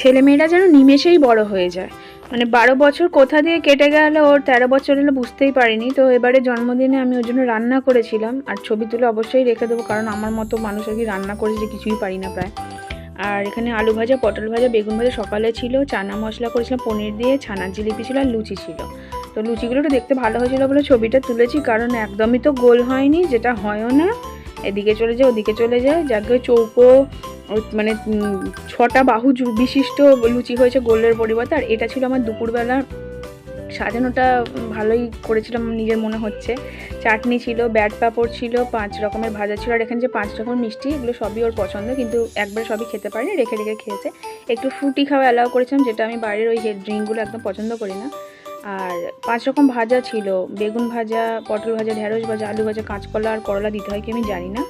ছেলেমেয়েরা যেন নিমেষেই বড় হয়ে যায়। মানে বারো বছর কোথা দিয়ে কেটে গেল ওর তেরো বছর হলে বুঝতেই পারিনি। তো এবারে জন্মদিনে আমি ওর জন্য রান্না করেছিলাম। আর ছবি তুলে অবশ্যই রেখে দেবো, কারণ আমার মতো মানুষ আর কি রান্না করে যে কিছুই পারি না প্রায়। আর এখানে আলু ভাজা, পটল ভাজা, বেগুন ভাজা সকালে ছিল। চানা মশলা করেছিলাম, পনির দিয়ে ছানার জিলিপি ছিল আর লুচি ছিল। তো লুচিগুলো একটু দেখতে ভালো হয়েছিল বলে ছবিটা তুলেছি, কারণ একদমই তো গোল হয়নি, যেটা হয়ও না। এদিকে চলে যায়, ওদিকে চলে যায়। যাকে চৌকো মানে ছটা বাহু বিশিষ্ট লুচি হয়েছে গোল্ডের পরিবর্তে, আর এটা ছিল আমার দুপুরবেলা সাজানোটা ভালোই করেছিলাম নিজের মনে হচ্ছে। চাটনি ছিল, ব্যাট পাঁপড় ছিল, পাঁচ রকমের ভাজা ছিল, আর এখানে যে পাঁচ রকম মিষ্টি, এগুলো সবই ওর পছন্দ, কিন্তু একবার সবই খেতে পারেনি, রেখে রেখে খেয়েছে। একটু ফ্রুটি খাওয়া অ্যালাউ করেছিলাম, যেটা আমি বাইরের ওই ড্রিঙ্কগুলো একদম পছন্দ করি না। আর পাঁচ রকম ভাজা ছিল, বেগুন ভাজা, পটল ভাজা, ঢেঁড়স ভাজা, আলু ভাজা, কাঁচকলা আর করলা দিতে হয় কি আমি জানি না।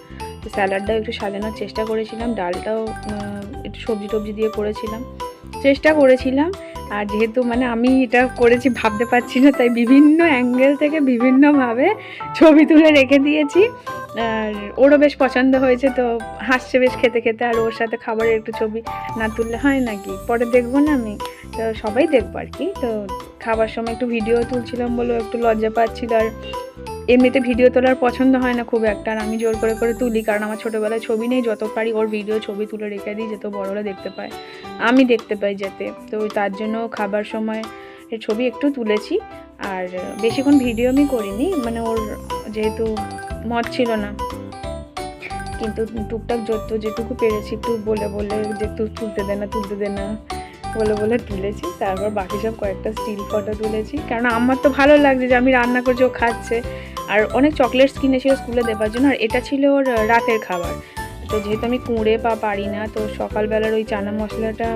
স্যালাডটাও একটু সাজানোর চেষ্টা করেছিলাম, ডালটাও একটু সবজি টবজি দিয়ে করেছিলাম, চেষ্টা করেছিলাম। আর যেহেতু মানে আমি এটা করেছি ভাবতে পারছি না, তাই বিভিন্ন অ্যাঙ্গেল থেকে বিভিন্নভাবে ছবি তুলে রেখে দিয়েছি। আর ওরও বেশ পছন্দ হয়েছে, তো হাসছে বেশ খেতে খেতে। আর ওর সাথে খাবারের একটু ছবি না তুললে হয় নাকি? পরে দেখব না আমি। তো সবাই দেখব আর কি। তো খাবার সময় একটু ভিডিও তুলছিলাম বলে ও একটু লজ্জা পাচ্ছিল আর এমনিতে ভিডিও তোলার পছন্দ হয় না খুব একটা, আর আমি জোর করে করে তুলি, কারণ আমার ছোটোবেলায় ছবি নেই, যত পারি ওর ভিডিও ছবি তুলে রেখে দিই, যাতে বড়রা দেখতে পায়। আমি দেখতে পাই যাতে, তো তার জন্য খাবার সময় ছবি একটু তুলেছি, আর বেশিক্ষণ ভিডিও আমি করিনি মানে ওর যেহেতু মত ছিল না। কিন্তু টুকটাক যত যেটুকু পেরেছি, একটু বলে বলে যে একটু তুলতে দে না, তুলতে দে না বলে বলে তুলেছি। তারপর বাকি সব কয়েকটা স্টিল ফটো তুলেছি। কারণ আমার তো ভালো লাগছে যে আমি রান্না করছি, ও খাচ্ছে। আর অনেক চকলেটস কিনেছিল স্কুলে দেওয়ার জন্য, আর এটা ছিল ওর রাতের খাবার। তো যেহেতু আমি কুঁড়ে বা পারি না, তো সকালবেলার ওই চানা মশলাটা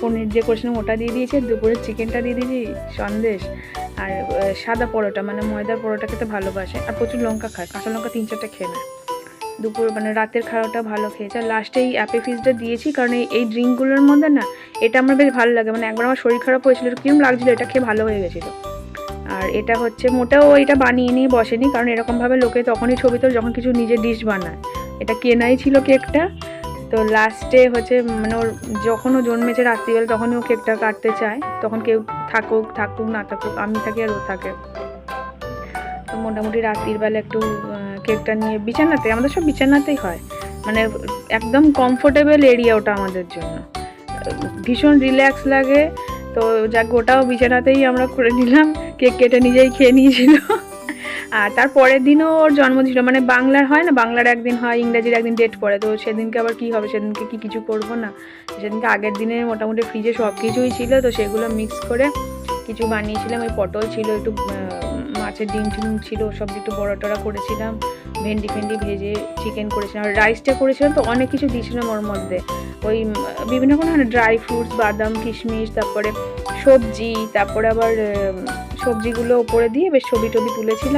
পনির যে করেছিলাম ওটা দিয়ে দিয়েছি, দুপুরের চিকেনটা দিয়ে দিয়েছি, সন্দেশ। আর সাদা পরোটা মানে ময়দার পরোটা খেতে ভালোবাসে, আর প্রচুর লঙ্কা খায়, কাঁচা লঙ্কা তিন চারটা খেয়ে নেয়। দুপুর মানে রাতের খাওয়াটা ভালো খেয়েছে, আর লাস্টে এই অ্যাপে ফিজটা দিয়েছি, কারণ এই ড্রিঙ্কগুলোর মধ্যে না, এটা আমার বেশ ভালো লাগে মানে একবার আমার শরীর খারাপ হয়েছিল কিরম লাগছিল, এটা খেয়ে ভালো হয়ে গেছিল। আর এটা হচ্ছে মোটাও এটা বানিয়ে নিয়ে বসেনি, কারণ এরকমভাবে লোকে তখনই ছবি তোলে যখন কিছু নিজের ডিশ বানায়। এটা কেনাই ছিল কেকটা তো লাস্টে হচ্ছে মানে ওর যখন ও জন্মেছে রাত্রিবেলা, তখনই ও কেকটা কাটতে চায়। তখন কেউ থাকুক থাকুক, না থাকুক, আমি থাকি আর ও থাকে। তো মোটামুটি রাত্রির বেলা একটু কেকটা নিয়ে বিছানাতে, আমাদের সব বিছানাতেই হয়। মানে একদম কমফোর্টেবল এরিয়া ওটা আমাদের জন্য। ভীষণ রিল্যাক্স লাগে। তো যা গোটাও বিছানাতেই আমরা করে নিলাম। কেক কেটে নিজেই খেয়ে নিয়েছিল। আর তার পরের দিনও ওর জন্ম ছিল। মানে বাংলার হয় না, বাংলার একদিন হয়, ইংরাজির একদিন ডেট পড়ে। তো সেদিনকে আবার কি হবে? সেদিনকে কি কিছু করব না? সেদিনকে আগের দিনে মোটামুটি ফ্রিজে সব কিছুই ছিল। তো সেগুলো মিক্স করে কিছু বানিয়েছিলাম। ওই পটল ছিল একটু মাছের ডিম টিম ছিল, সব একটু বড়া টড়া করেছিলাম, ভেন্ডি ফেন্ডি ভেজে চিকেন করেছিলাম, আর রাইসটা করেছিলাম তো অনেক কিছু দিয়েছিলাম ওর মধ্যে। ওই বিভিন্ন রকম ড্রাই ফ্রুটস বাদাম, কিশমিশ, তারপরে সবজি, তারপরে আবার সবজিগুলো ওপরে দিয়ে বেশ ছবি টবি তুলেছিলাম।